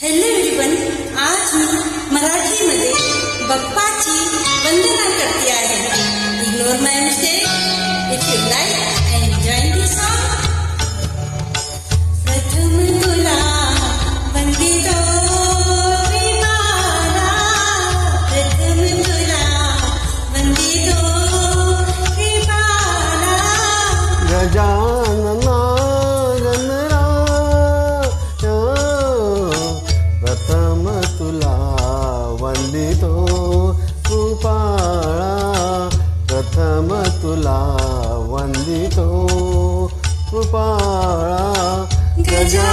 Hello वन्दितो प्रथम तुला वन्दितो कृपाला गजा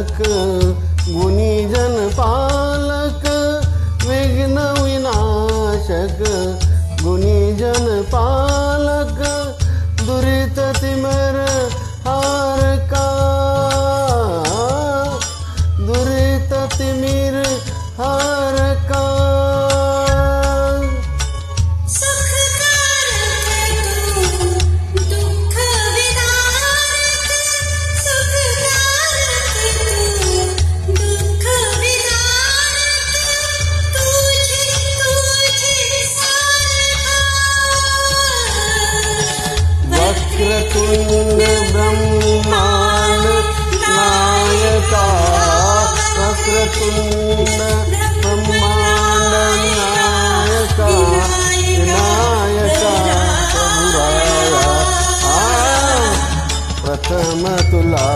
पालक गुणीजन पालक विघ्न विनाशक गुणीजन पालक. ब्रह्माण्ड नायका ब्रह्माण्ड नायकायकाङ्गा प्रथम तुला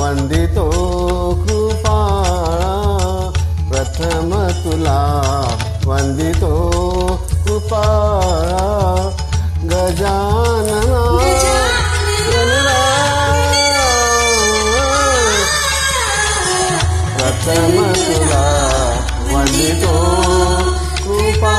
वन्दितो कृपा प्रथम तुला वन्दतो कृपा गजा నీతో కృపా